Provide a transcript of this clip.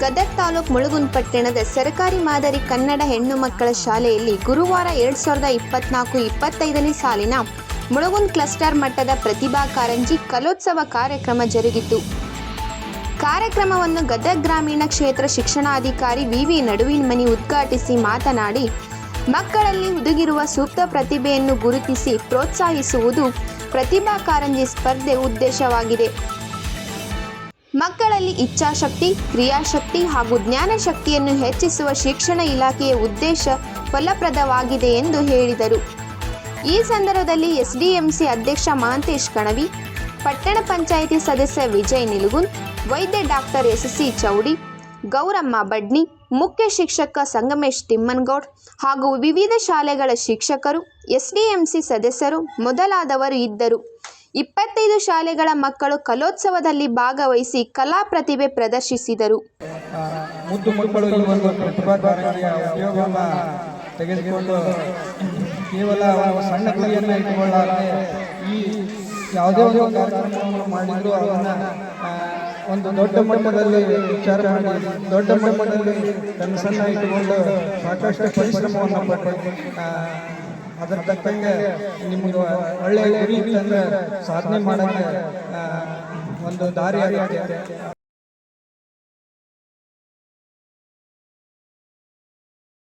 ಗದಗ ತಾಲೂಕು ಮುಳುಗುನ್ ಪಟ್ಟಣದ ಸರ್ಕಾರಿ ಮಾದರಿ ಕನ್ನಡ ಹೆಣ್ಣು ಮಕ್ಕಳ ಶಾಲೆಯಲ್ಲಿ ಗುರುವಾರ ಎರಡು ಸಾವಿರದ ಇಪ್ಪತ್ನಾಲ್ಕು ಇಪ್ಪತ್ತೈದನೇ ಸಾಲಿನ ಮುಳುಗುನ್ ಕ್ಲಸ್ಟರ್ ಮಟ್ಟದ ಪ್ರತಿಭಾ ಕಾರಂಜಿ ಕಲೋತ್ಸವ ಕಾರ್ಯಕ್ರಮ ಜರುಗಿತು. ಕಾರ್ಯಕ್ರಮವನ್ನು ಗದಗ ಗ್ರಾಮೀಣ ಕ್ಷೇತ್ರ ಶಿಕ್ಷಣಾಧಿಕಾರಿ ವಿವಿ ನಡುವಿನ್ಮನಿ ಉದ್ಘಾಟಿಸಿ ಮಾತನಾಡಿ, ಮಕ್ಕಳಲ್ಲಿ ಹುದುಗಿರುವ ಸೂಕ್ತ ಪ್ರತಿಭೆಯನ್ನು ಗುರುತಿಸಿ ಪ್ರೋತ್ಸಾಹಿಸುವುದು ಪ್ರತಿಭಾ ಕಾರಂಜಿ ಸ್ಪರ್ಧೆ ಉದ್ದೇಶವಾಗಿದೆ. ಮಕ್ಕಳಲ್ಲಿ ಇಚ್ಛಾಶಕ್ತಿ, ಕ್ರಿಯಾಶಕ್ತಿ ಹಾಗೂ ಜ್ಞಾನ ಶಕ್ತಿಯನ್ನು ಹೆಚ್ಚಿಸುವ ಶಿಕ್ಷಣ ಇಲಾಖೆಯ ಉದ್ದೇಶ ಫಲಪ್ರದವಾಗಿದೆ ಎಂದು ಹೇಳಿದರು. ಈ ಸಂದರ್ಭದಲ್ಲಿ ಎಸ್ಡಿಎಂಸಿ ಅಧ್ಯಕ್ಷ ಮಹಾಂತೇಶ್ ಕಣವಿ, ಪಟ್ಟಣ ಪಂಚಾಯಿತಿ ಸದಸ್ಯ ವಿಜಯ್ ನಿಲುಗುನ್ ವೈದ್ಯ doctor S C Chowdi, Gowramma Badni, ಮುಖ್ಯ ಶಿಕ್ಷಕ ಸಂಗಮೇಶ್ ತಿಮ್ಮನ್ಗೌಡ್ ಹಾಗೂ ವಿವಿಧ ಶಾಲೆಗಳ ಶಿಕ್ಷಕರು, ಎಸ್ಡಿಎಂಸಿ ಸದಸ್ಯರು ಮೊದಲಾದವರು ಇದ್ದರು. ಇಪ್ಪತ್ತೈದು ಶಾಲೆಗಳ ಮಕ್ಕಳು ಕಲೋತ್ಸವದಲ್ಲಿ ಭಾಗವಹಿಸಿ ಕಲಾ ಪ್ರತಿಭೆ ಪ್ರದರ್ಶಿಸಿದರು. ಮುದ್ದು ಮಕ್ಕಳು ಈ ಒಂದು ಪ್ರತಿಭಾ ಕಾರಂಜಿಯ ಉಪಯೋಗವನ್ನು ತೆಗೆದುಕೊಂಡು ಕೇವಲ ಸಣ್ಣ ಗುರಿಯನ್ನು ಇಟ್ಟುಕೊಳ್ಳಾರೆ ಈ ಯಾವುದೇ ಒಂದು ಕಾರ್ಯಕ್ರಮವನ್ನು ಮಾಡಿದ್ರು ಅದನ್ನು ಒಂದು ದೊಡ್ಡ ಮಟ್ಟದಲ್ಲಿ ವಿಚಾರ ಮಾಡಿ, ದೊಡ್ಡ ಮಟ್ಟದಲ್ಲಿ ಕನಸನ್ನು ಇಟ್ಟುಕೊಂಡು ಸಾಕಷ್ಟು ಪರಿಶ್ರಮವನ್ನು ಪಟ್ಟು ಅದರ ತಕ್ಕಂಗೆ ನಿಮಗೆ ಒಳ್ಳೆಯ ಸಾಧನೆ ಮಾಡೋಕ್ಕೆ ಒಂದು ದಾರಿ ಆಗುತ್ತೆ